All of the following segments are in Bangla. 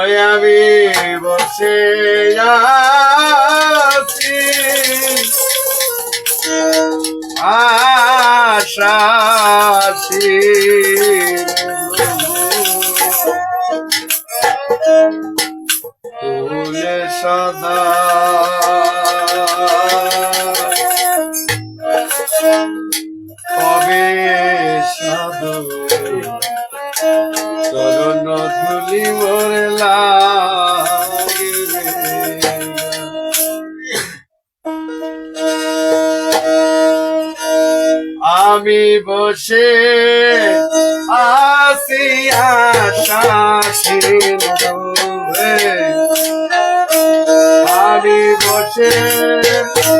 ওই আমি বসে Yeah.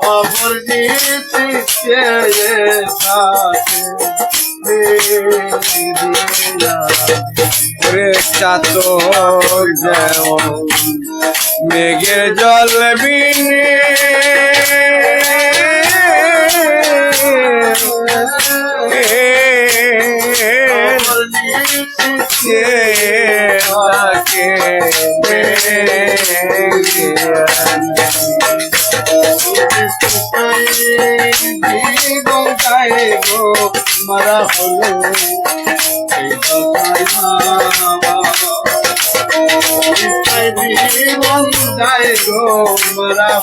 অপর জিতে চাতক যেমন মেঘের জল বিনে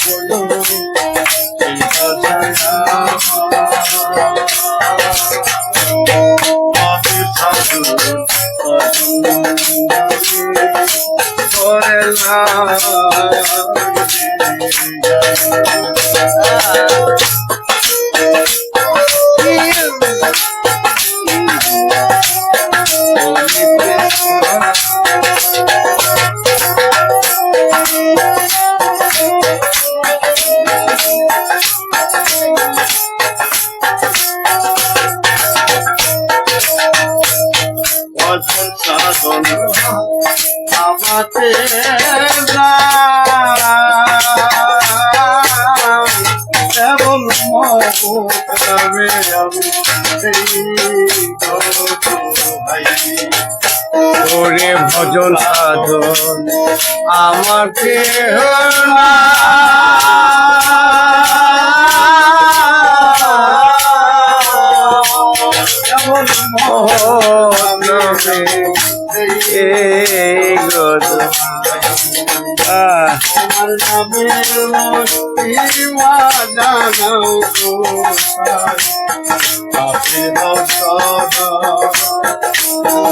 মারা out there.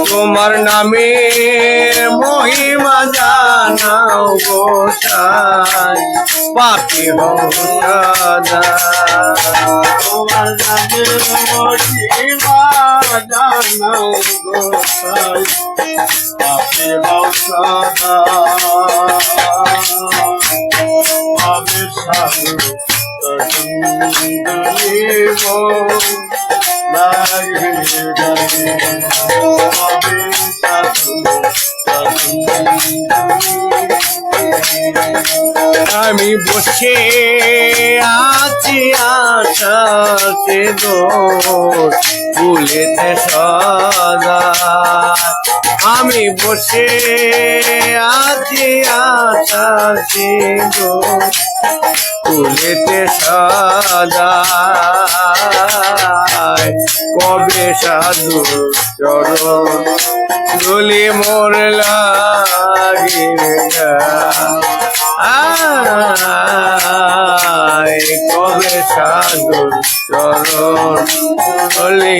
তোমার নামে মহিমা জানাও গোসাই পাপি হও সদা তোমার নামের মহিমা জানাও গোসাই আপনি বংশধা আমি সাধু লাগে লাগে কবে সাধু আমি বসে আছি আশাতে দোষ ভুলেতে সদা। আমি বসে আছি আশাতে দোষ ভুলেতে সদা কবে সাধু চরণ দুলি মোর লাগে কবে সাধু চরণ দুলি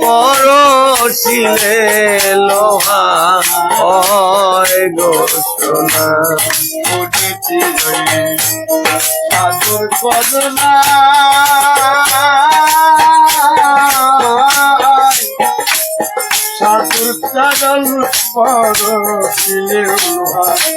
পরশিলে লোহা হয় বলেছি জয় সাধুর করোনা সাধুর পরশিলে ওরে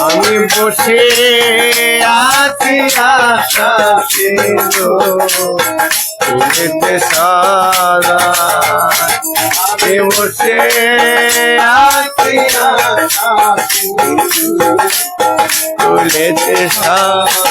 আমি বসে আছি আশা ছিল সারা আমি বসে আছি আশা তুলেতে সারা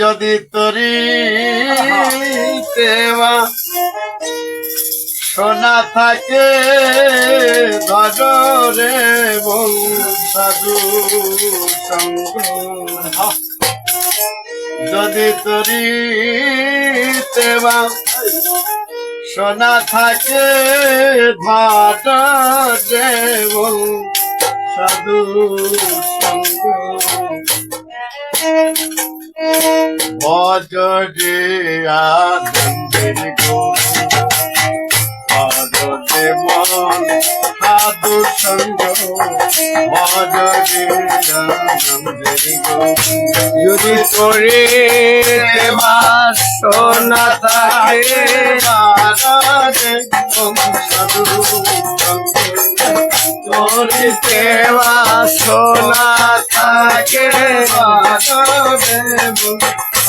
যদি তরি দেওয়া সোনা থাকে ধরে বল সাধু সঙ্গ। যদি তরি দেওয়া সোনা থাকে ধরে বল সাধু সঙ্গ। ভজরে আনন্দের গো ভজরে মন সাধু সঙ্গ যদি করে সোনা ভজরে সাধু সঙ্গ যদি সোনা থাকে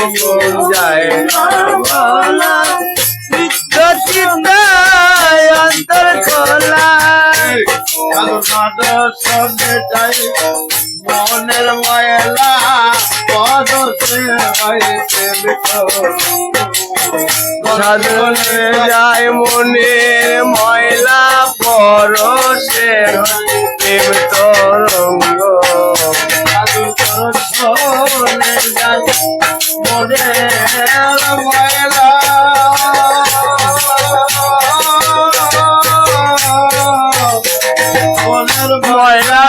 রঙ যায় বলা চিন্তায় অন্তর খোলা সঙ্গে যাই মনের ময়লা পদ সে হইতে সাধনে যায় মনের ময়লা পরশে প্রেম তরঙ্গ। সঙ্গে যাই মনের ময়লা। মনের ময়লা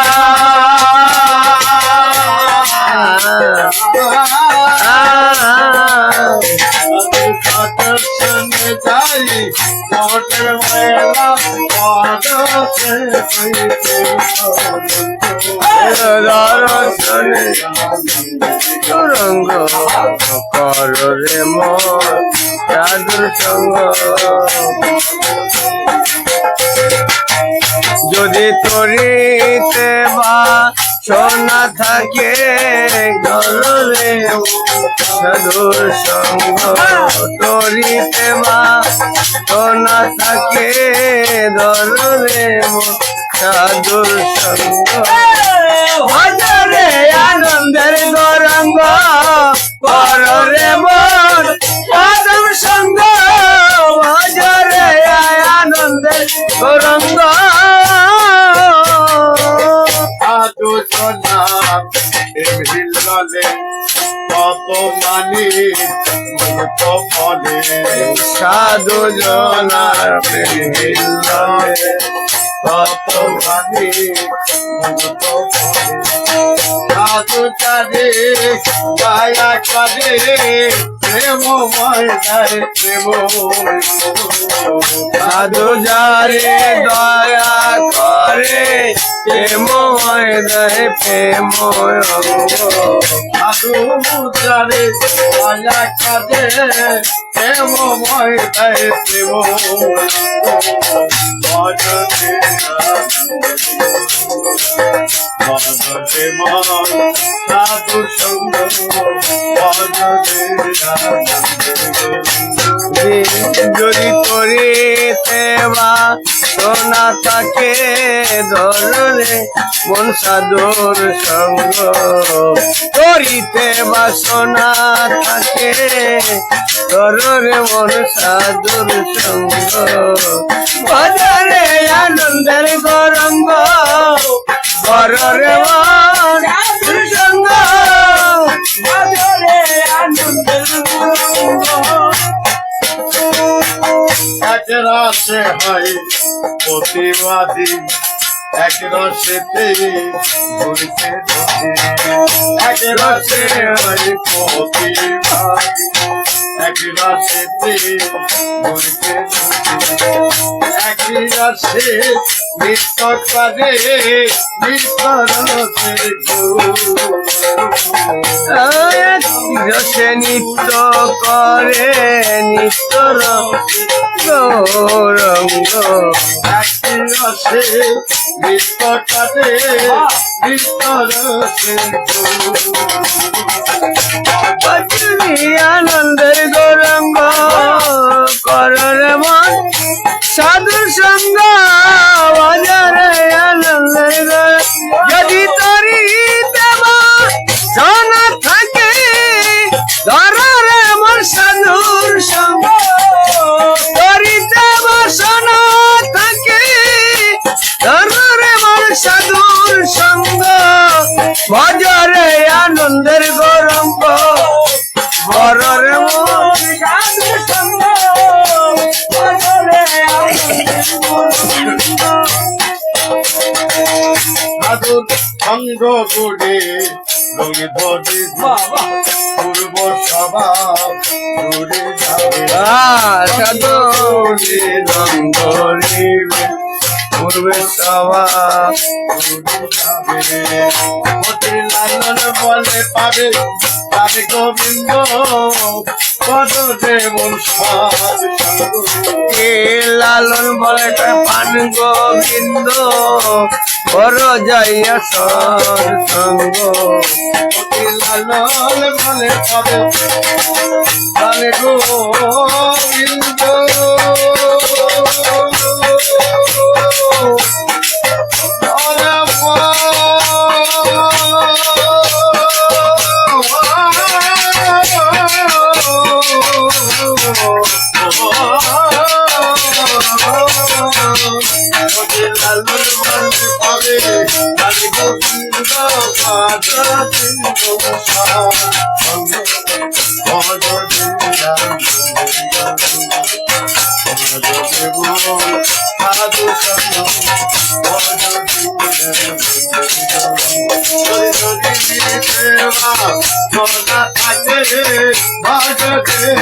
সঙ্গে যাই মোটর মেলা সুরঙ্গ কর রে সাধুর সঙ্গ। যদি তরিতে বা সোনা থাকে গলরে সাধুর সঙ্গ। তরিতে বা সোনা থাকে দলরে সাধুর সঙ্গ। ভজরে আনন্দের গরঙ্গ আনন্দের গরঙ্গ হিললে কত মানি মুক্ত ফলে সাধু জনার প্রেমিল্লে কত মানি সাধু চারে মায়া করে সাধু যারে দয়া করে প্রেম দেয় প্রেম সাধু চারে মায়া করে প্রেম ময়দায় প্রেম সাধু সঙ্গ যদি করিতে বা সোনা থাকে ধরে মন সাধুর সঙ্গ। করিতে বা সোনা থাকে ধরে মন সাধুর সঙ্গ। বাজারে আনন্দের গরঙ্গ ঘরে সাধুর সঙ্গ। এক রাশে হয় প্রতিবাদী এক রসেতে ঘুরতে এক রসে হয় প্রতিবাদী এক রসেতে ঘুরতে ধরে এক রসে নৃত্য করে নৃত্য রসে নিত্য করে নিত্য রঙ্গ করে নৃত্য রসে বচনি আনন্দের গৌরঙ্গ কররে মন সাধু সঙ্গ, বাজারে আনন্দের থাকে ধরে মন সাধুর সঙ্গ। থাকে ধরে মন সাধুর সঙ্গ। ভজরে আনন্দের ঘরের মন সাধুর সঙ্গ করে রঙে ধরে পূর্ব অতি লালন বলে পাবে পাবে গোবিন্দ কত দেবন লালন বলে পান গোবিন্দ বড় যাইয়া সর সঙ্গ লালন বলে পাবে পাবে গোবিন্দ I'm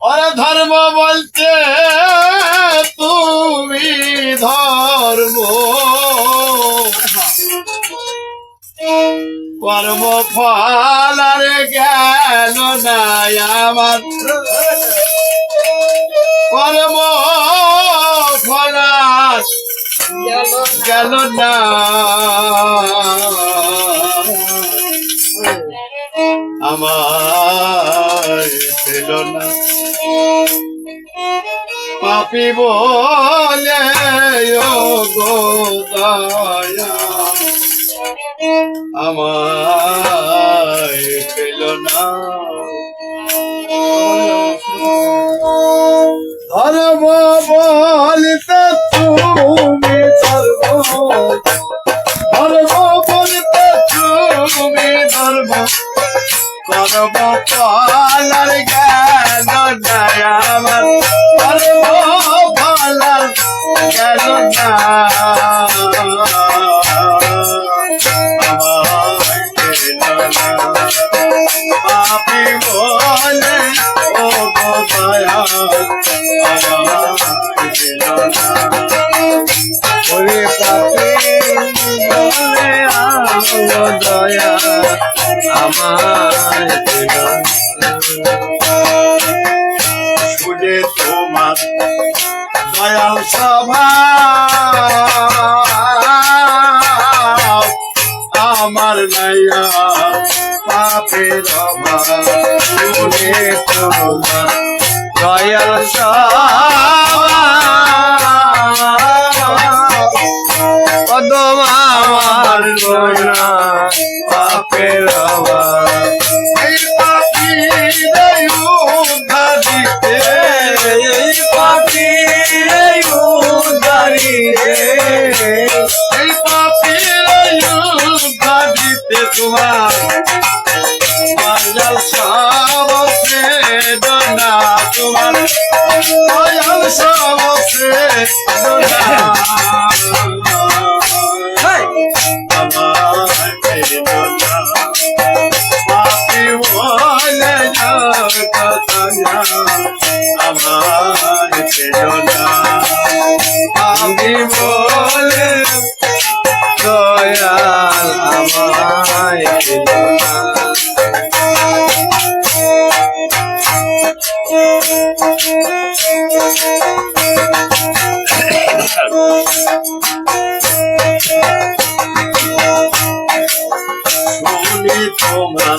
ওরে ধর্ম বলতে তুমি ধর্ম। কর্ম ফল আর জ্ঞান নাই আমার। কর্ম গেল না। আমার পেল না। পাপি বলে দয়া পেল না। ধর্ম বলিতে তুমি পালার জ্ঞান নাই আমার ধর্ম পালার জ্ঞান পাপি বলে ও গো ওরে পাপি বলে আও দয়া আমার। শুনে তোমার দয়াল সভা, আমার নাইয়া পাপের শুনে তোমার দয়াল কদম পাপি দিতে তোমার দনা তোমার সবসে দনা কথা আমার দনা আমি বলে দয়াল আমায় না। শুনি তোমার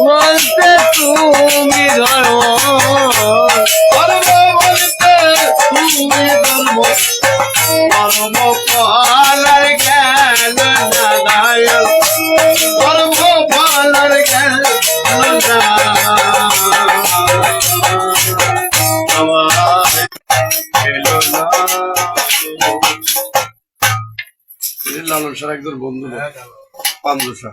বলতে তুমি ধর্ম। ধর্ম বলতে তুমি ধর্ম। ধর্ম পালার জ্ঞান ধর্ম পালার জ্ঞান না লালন সার একজন বন্ধু। পান্দুসা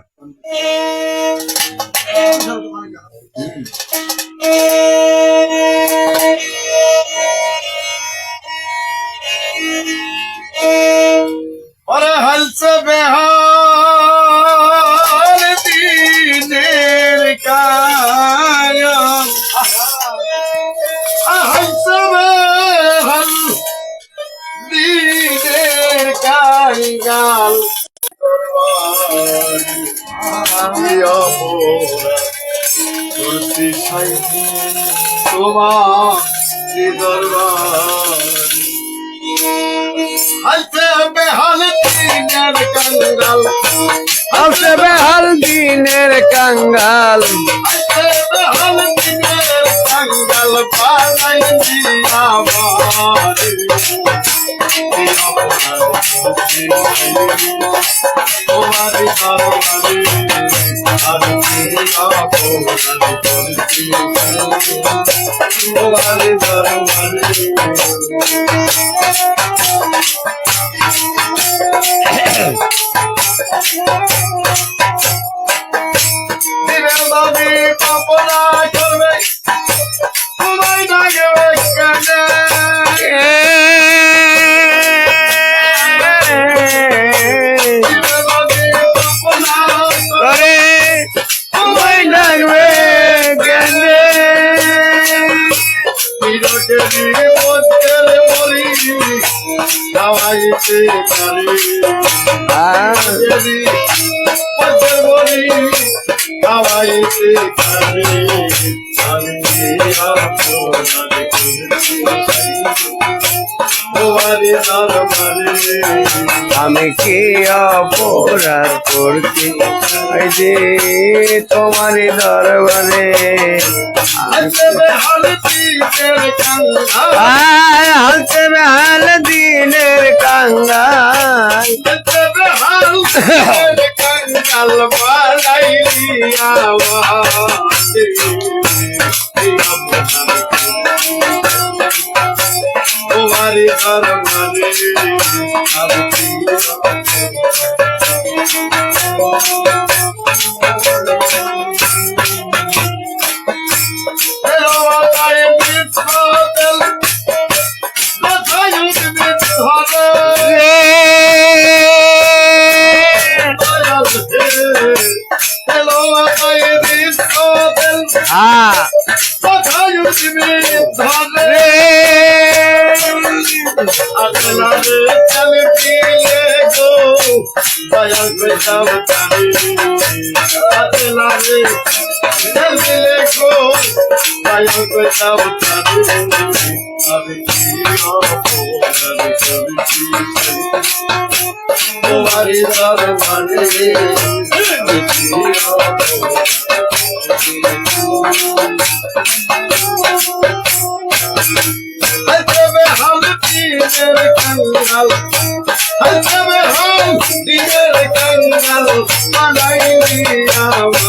ওরে হলসে বেহাল। তোমার হালতে বেহাল দিনের কাঙ্গাল। আসে বেহাল দিনের কাঙ্গাল। কাঙ্গাল পালাই খাওয়াইতে পারি মধ্যে বলি খাওয়াইতে পারি আমি আপনার তোমারি দরবারে। আমি কি অপরাধ করছি? এই যে তোমারই দরবারে। হালতে বেহাল দিনের কাঙ্গাল তোমারি দরবারে Hello, I am this hotel. কোথায় উঠবে ধরে আপনারে চলে দিলে গো দয়া করে দাও তারে আপনারে চলে দিলে গো দয়া করে দাও তারে আমি কি অপরাধ করেছি তোমারি দরবারে আমি কি অপরাধ হজবে হাল দিনের কাঙ্গাল হজবে হাল দিনের কাঙ্গাল বানাইলি আমার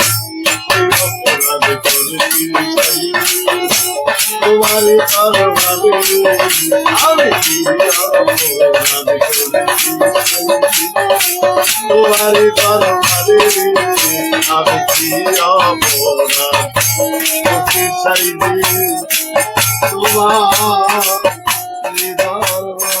তোমারে তোমারে দরবারে আমি তোমারে দরবারে আমি তোমার দরবারে